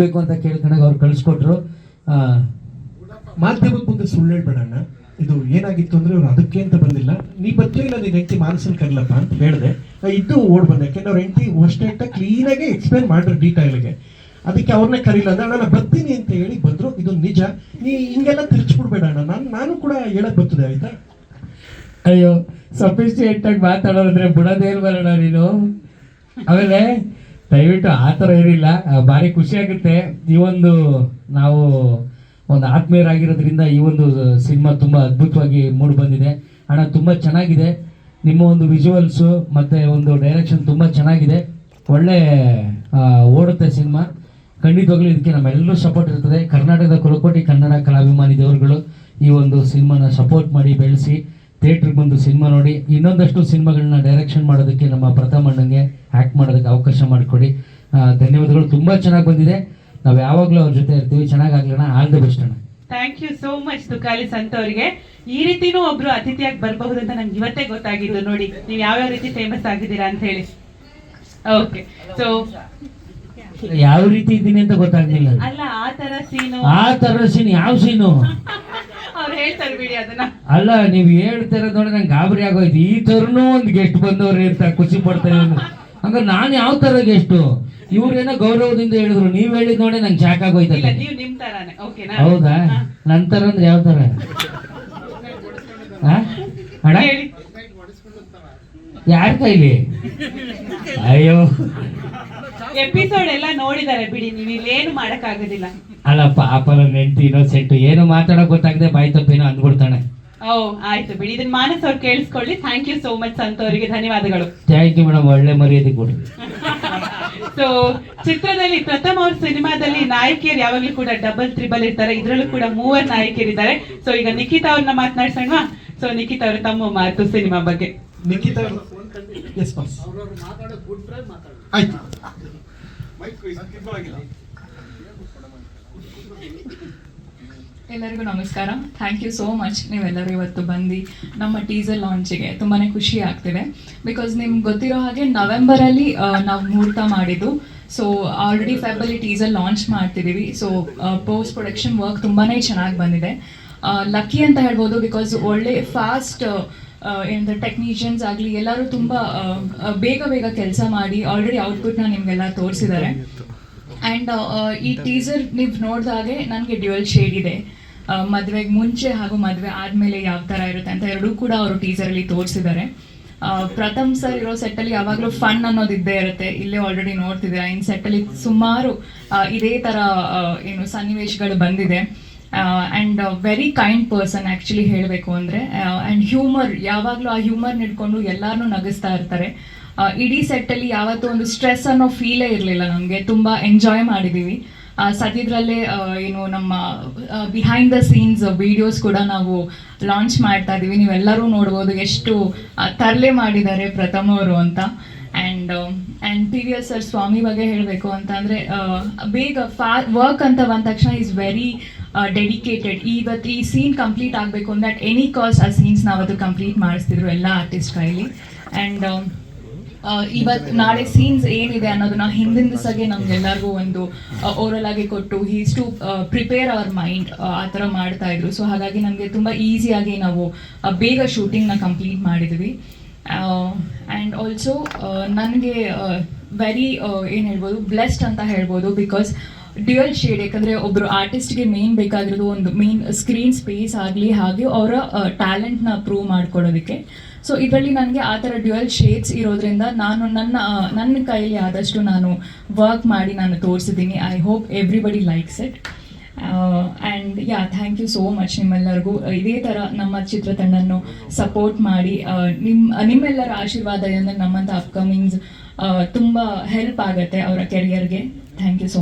ಬೇಕು ಅಂತ ಕೇಳ್ಕೊಂಡಾಗ ಅವ್ರು ಕಳಿಸ್ಕೊಟ್ರು. ಆ, ಮಾಧ್ಯಮದ ಮುಂದೆ ಸುಳ್ಳು ಹೇಳ್ಬೇಡಣ್ಣ ಇದು ಏನಾಗಿತ್ತು ಅಂದ್ರೆ ಇವ್ರು ಅದಕ್ಕೆ ಅಂತ ಬಂದಿಲ್ಲ. ನೀ ಬತ್ತೂ ಇಲ್ಲ ನಿನ್ನ ಹೆಂಡತಿ ಮಾನಸನ್ ಕರ್ಲಪ್ಪ ಅಂತ ಹೇಳಿದೆ. ಇದ್ದು ಓಡ್ ಬಂದೆ. ಯಾಕೆಂದ್ರೆ ಅವ್ರ ಹೆಂಡತಿ ಅಷ್ಟೇ ಕ್ಲೀನಾಗಿ ಎಕ್ಸ್ಪ್ಲೇನ್ ಮಾಡ್ರಿ ಡೀಟೈಲ್ಗೆ ಅದಕ್ಕೆ ಅವ್ರನ್ನೇ ಕರೀಲ್ಲ ಅಂದ್ರೆ ಅಣ್ಣ ನಾನು ಬರ್ತೀನಿ ಅಂತ ಹೇಳಿ ಬಂದ್ರು. ಇದು ನಿಜ. ನೀ ಹಿಂಗೆಲ್ಲ ತಿರ್ಚ್ಬಿಡ್ಬೇಡ ಅಣ್ಣ ನಾನು ನಾನು ಕೂಡ ಹೇಳಕ್ ಬರ್ತದೆ ಆಯ್ತಾ? ಅಯ್ಯೋ ಸಫಿಶಿಯೆಂಟ್ ಆಗಿ ಮಾತಾಡೋದ್ರೆ ಬಿಡೋದೇ ಬರೋಣ ನೀನು. ಆಮೇಲೆ ದಯವಿಟ್ಟು ಆ ಥರ ಇರಲಿಲ್ಲ ಭಾರಿ ಖುಷಿ ಆಗುತ್ತೆ. ಈ ಒಂದು, ನಾವು ಒಂದು ಆತ್ಮೀಯರಾಗಿರೋದ್ರಿಂದ ಈ ಒಂದು ಸಿನಿಮಾ ತುಂಬ ಅದ್ಭುತವಾಗಿ ಮೂಡಿ ಬಂದಿದೆ. ಅಣ್ಣ, ತುಂಬ ಚೆನ್ನಾಗಿದೆ. ನಿಮ್ಮ ಒಂದು ವಿಜುವಲ್ಸು ಮತ್ತು ಒಂದು ಡೈರೆಕ್ಷನ್ ತುಂಬ ಚೆನ್ನಾಗಿದೆ. ಒಳ್ಳೆ ಓಡುತ್ತೆ ಸಿನಿಮಾ. ಖಂಡಿತವಾಗ್ಲೂ ಇದಕ್ಕೆ ನಮ್ಮೆಲ್ಲರೂ ಸಪೋರ್ಟ್ ಇರ್ತದೆ. ಕರ್ನಾಟಕದ ಕುಲಕೋಟಿ ಕನ್ನಡ ಕಲಾಭಿಮಾನಿ ದೇವರುಗಳು ಈ ಒಂದು ಸಿನಿಮಾನ ಸಪೋರ್ಟ್ ಮಾಡಿ ಬೆಳೆಸಿ. ಥಿಯೇಟ್ರಿಗೆ ಬಂದು ಸಿನಿಮಾ ನೋಡಿ ಇನ್ನೊಂದಷ್ಟು ಸಿನಿಮಾಗಳನ್ನ ಡೈರೆಕ್ಷನ್ ಮಾಡೋದಕ್ಕೆ ನಮ್ಮ ಪ್ರಥಮ ಅಣ್ಣಂಗೆ ಆ್ಯಕ್ಟ್ ಮಾಡೋದಕ್ಕೆ ಅವಕಾಶ ಮಾಡಿಕೊಡಿ. ಧನ್ಯವಾದಗಳು. ತುಂಬ ಚೆನ್ನಾಗಿ ಬಂದಿದೆ. ನಾವು ಯಾವಾಗಲೂ ಅವ್ರ ಜೊತೆ ಇರ್ತೀವಿ. ಚೆನ್ನಾಗಾಗ್ಲಣ್ಣ. ಆಲ್ ದ ಬೆಸ್ಟ್ ಅಣ್ಣ. Thank you so much Tukali Santha ಅವರಿಗೆ. ಈ ರೀತಿನೂ ಒಬ್ರು ಅತಿಥಿಯಾಗಿ ಬರಬಹುದು ಅಂತ ನಮ್ಗೆ ಇವತ್ತೇ ಗೊತ್ತಾಗಿದ್ದು ನೋಡಿ. ನೀವು ಯಾವ ಯಾವ ರೀತಿ ಫೇಮಸ್ ಆಗಿದ್ದೀರಾ ಅಂತ ಹೇಳಿ. ಓಕೆ ಸೊ ಯಾವ ರೀತಿ ಇದ್ದೀನಿ ಅಂತ ಗೊತ್ತಾಗ್ಲಿಲ್ಲ. ಅಲ್ಲ ಆ ತರ ಸೀನು ಆ ತರ ಸೀನ್ ಯಾವ ಸೀನು ಅವ್ರು ಹೇಳ್ತಾರೆ ಬಿಡಿ ಅದನ್ನ ಅಲ್ಲ ನೀವು ಇರೋದ್ ನೋಡಿ ನಂಗೆ ಗಾಬರಿ ಆಗೋಯ್ತು. ಈ ಥರನೂ ಒಂದು ಗೆಸ್ಟ್ ಬಂದವ್ರು ಅಂತ ಖುಷಿ ಪಡ್ತಾರೆ. ಅಂದ್ರೆ ನಾನು ಯಾವ ತರ ಗೆಸ್ಟ್ ಇವ್ರೇನೋ ಗೌರವದಿಂದ ಹೇಳಿದ್ರು. ನೀವು ಹೇಳಿದ್ ನೋಡಿ ನಂಗೆ ಶಾಕ್ ಆಗೋಯ್ತಲ್ಲ. ತರಾನೇ ಹೌದಾ? ನಂತರ ಅಂದ್ರೆ ಯಾವ ತರ ಯಾರ ಕೈಲಿ? ಅಯ್ಯೋ. ಎಪಿಸೋಡ್ ಎಲ್ಲ ನೋಡಿದಾರೆ ಬಿಡಿ. ನೀವು ಇಲ್ಲೇನು ಮಾಡಕ್ ಆಗೋದಿಲ್ಲ ಅಲ್ಲ ಪಾಪನ ನೆಂಟಿ ಇನ್ನೊಸೆಂಟ್ ಏನು ಮಾತಾಡೋ ಗೊತ್ತಾಗದೆ ಬಾಯಿ ತಪ್ಪೇನೋ ಅಂದ್ಬಿಡ್ತಾನೆ ಓ ಆಯ್ತು ಬಿಡಿ ಇದನ್ನ ಮಾನಸ್ ಅವ್ರು ಕೇಳಿಸ್ಕೊಳ್ಳಿ ಥ್ಯಾಂಕ್ ಯು ಸೋ ಮಚ್ ಸಂತ ಅವರಿಗೆ ಧನ್ಯವಾದಗಳು ಥ್ಯಾಂಕ್ ಯು ಮೇಡಮ್ ಒಳ್ಳೆ ಮರ್ಯಾದೆ ಕೊಡಿ ಸೊ ಚಿತ್ರದಲ್ಲಿ ಪ್ರಥಮ ಅವ್ರ ಸಿನಿಮಾದಲ್ಲಿ ನಾಯಕಿಯರು ಯಾವಾಗ್ಲೂ ಕೂಡ ಡಬಲ್ ತ್ರಿಬಲ್ ಇರ್ತಾರೆ ಇದ್ರಲ್ಲೂ ಕೂಡ ಮೂವರ್ ನಾಯಕಿಯರಿದ್ದಾರೆ ಸೊ ಈಗ ನಿಖಿತಾ ಅವ್ರನ್ನ ಮಾತನಾಡ್ಸೋಣ ಸೊ ನಿಖಿತಾ ಅವರು ತಮ್ಮ ಮಾತು ಸಿನಿಮಾ ಬಗ್ಗೆ ನಿಖಿತಾ ಎಸ್ ಮಾತಾಡೋದು ಆಯ್ತು ಎಲ್ಲರಿಗೂ ನಮಸ್ಕಾರ. ಥ್ಯಾಂಕ್ ಯು ಸೋ ಮಚ್ ನೀವೆಲ್ಲರೂ ಇವತ್ತು ಬಂದು ನಮ್ಮ ಟೀಸರ್ ಲಾಂಚಿಗೆ ತುಂಬಾ ಖುಷಿ ಆಗ್ತಿದೆ. ಬಿಕಾಸ್ ನಿಮ್ಗೆ ಗೊತ್ತಿರೋ ಹಾಗೆ ನವೆಂಬರಲ್ಲಿ ನಾವು ಮುಹೂರ್ತ ಮಾಡಿದ್ದು. ಸೊ ಆಲ್ರೆಡಿ ಫೆಬಲ್ಲಿ ಟೀಸರ್ ಲಾಂಚ್ ಮಾಡ್ತಿದ್ದೀವಿ ಸೊ ಪೋಸ್ಟ್ ಪ್ರೊಡಕ್ಷನ್ ವರ್ಕ್ ತುಂಬಾ ಚೆನ್ನಾಗಿ ಬಂದಿದೆ. ಲಕ್ಕಿ ಅಂತ ಹೇಳ್ಬೋದು ಬಿಕಾಸ್ ಒಳ್ಳೆ ಫಾಸ್ಟ್ ಏನಂದ್ರೆ ಟೆಕ್ನಿಷಿಯನ್ಸ್ ಆಗಲಿ ಎಲ್ಲರೂ ತುಂಬ ಬೇಗ ಬೇಗ ಕೆಲಸ ಮಾಡಿ ಆಲ್ರೆಡಿ ಔಟ್ಪುಟ್ನ ನಿಮಗೆಲ್ಲ ತೋರಿಸಿದ್ದಾರೆ. ಆ್ಯಂಡ್ ಈ ಟೀಸರ್ ನೀವು ನೋಡಿದಾಗೆ ನನಗೆ ಡ್ಯುಯಲ್ ಶೇಡ್ ಇದೆ. ಮದುವೆಗೆ ಮುಂಚೆ ಹಾಗೂ ಮದುವೆ ಆದಮೇಲೆ ಯಾವ ಥರ ಇರುತ್ತೆ ಅಂತ ಎರಡೂ ಕೂಡ ಅವರು ಟೀಸರಲ್ಲಿ ತೋರಿಸಿದ್ದಾರೆ. ಪ್ರಥಮ್ ಸರ್ ಇರೋ ಸೆಟ್ಟಲ್ಲಿ ಯಾವಾಗಲೂ ಫನ್ ಅನ್ನೋದು ಇದ್ದೇ ಇರುತ್ತೆ. ಇಲ್ಲೇ ಆಲ್ರೆಡಿ ನೋಡ್ತಿದ್ದೀರಾ? ಇನ್ನು ಸೆಟ್ಟಲ್ಲಿ ಸುಮಾರು ಇದೇ ಥರ ಏನು ಸನ್ನಿವೇಶಗಳು ಬಂದಿದೆ. And very kind person actually ಹೇಳಬೇಕು ಅಂದರೆ ಆ್ಯಂಡ್ ಹ್ಯೂಮರ್ ಯಾವಾಗಲೂ ಆ ಹ್ಯೂಮರ್ ನಿಡ್ಕೊಂಡು ಎಲ್ಲರನ್ನೂ ನಗಿಸ್ತಾ ಇರ್ತಾರೆ. ಇಡೀ ಸೆಟ್ಟಲ್ಲಿ ಯಾವತ್ತೂ ಒಂದು ಸ್ಟ್ರೆಸ್ ಅನ್ನೋ ಫೀಲೇ ಇರಲಿಲ್ಲ ನಮಗೆ. ತುಂಬ ಎಂಜಾಯ್ ಮಾಡಿದ್ದೀವಿ ಸದ್ಯದ್ರಲ್ಲೇ ಏನು ನಮ್ಮ ಬಿಹೈಂಡ್ ದ ಸೀನ್ಸ್ ವಿಡಿಯೋಸ್ ಕೂಡ ನಾವು ಲಾಂಚ್ ಮಾಡ್ತಾ ಇದ್ದೀವಿ ನೀವೆಲ್ಲರೂ ನೋಡ್ಬೋದು ಎಷ್ಟು ತರಲೆ ಮಾಡಿದ್ದಾರೆ ಪ್ರಥಮ ಅವರು ಅಂತ. And and P V S sir Swamy ಬಗ್ಗೆ ಹೇಳಬೇಕು ಅಂತ ಅಂದರೆ ಬೇಗ ಫಾ ವರ್ಕ್ ಅಂತ ಬಂದ ತಕ್ಷಣ ಈಸ್ ವೆರಿ ಡೆಡಿಕೇಟೆಡ್ ಇವತ್ತು ಈ ಸೀನ್ ಕಂಪ್ಲೀಟ್ ಆಗಬೇಕು ಅಂದ್ರೆ ಅಟ್ ಎನಿ ಕಾಸ್ಟ್ ಆ ಸೀನ್ಸ್ ನಾವತ್ತು ಕಂಪ್ಲೀಟ್ ಮಾಡಿಸ್ತಿದ್ರು ಎಲ್ಲ ಆರ್ಟಿಸ್ಟ್ ಕೈಲಿ. ಆ್ಯಂಡ್ ಇವತ್ತು ನಾಳೆ ಸೀನ್ಸ್ ಏನಿದೆ ಅನ್ನೋದನ್ನ ಹಿಂದಿನ ದಿವಸಗೆ ನಮ್ಗೆಲ್ಲರಿಗೂ ಒಂದು ಓರಲ್ ಆಗಿ ಕೊಟ್ಟು he's to prepare our mind ಆ ಥರ ಮಾಡ್ತಾ ಇದ್ರು. ಸೊ ಹಾಗಾಗಿ ನಮಗೆ ತುಂಬ ಈಸಿಯಾಗಿ ನಾವು ಬೇಗ ಬೇಗ ಶೂಟಿಂಗ್ನ ಕಂಪ್ಲೀಟ್ ಮಾಡಿದ್ವಿ. ಆ್ಯಂಡ್ ಆಲ್ಸೋ ನನಗೆ ವೆರಿ ಏನು ಹೇಳ್ಬೋದು ಬ್ಲೆಸ್ಡ್ ಅಂತ ಹೇಳ್ಬೋದು ಬಿಕಾಸ್ ಡ್ಯುಯಲ್ ಶೇಡ್ ಯಾಕಂದರೆ ಒಬ್ಬರು ಆರ್ಟಿಸ್ಟ್ಗೆ ಮೇನ್ ಬೇಕಾಗಿರೋದು ಒಂದು ಮೇನ್ ಸ್ಕ್ರೀನ್ ಸ್ಪೇಸ್ ಆಗಲಿ ಹಾಗೆ, ಅವರ ಟ್ಯಾಲೆಂಟ್ನ ಪ್ರೂವ್ ಮಾಡ್ಕೊಡೋದಕ್ಕೆ ಸೊ ಇದರಲ್ಲಿ ನನಗೆ ಆ ಥರ ಡ್ಯುಯಲ್ ಶೇಡ್ಸ್ ಇರೋದ್ರಿಂದ ನಾನು ನನ್ನ ನನ್ನ ಕೈಯಲ್ಲಿ ಆದಷ್ಟು ನಾನು ವರ್ಕ್ ಮಾಡಿ ನಾನು ತೋರಿಸಿದ್ದೀನಿ. I hope everybody likes it and yeah thank you so much ನಿಮ್ಮೆಲ್ಲರಿಗೂ. ಇದೇ ಥರ ನಮ್ಮ ಚಿತ್ರತಂಡನ್ನು ಸಪೋರ್ಟ್ ಮಾಡಿ ನಿಮ್ಮ ನಿಮ್ಮೆಲ್ಲರ ಆಶೀರ್ವಾದ ಅಂದರೆ ನಮ್ಮಂಥ ಅಪ್ಕಮಿಂಗ್ಸ್ ತುಂಬ ಹೆಲ್ಪ್ ಆಗುತ್ತೆ ಅವರ ಕೆರಿಯರ್ಗೆ ಥ್ಯಾಂಕ್ ಯು ಸೊ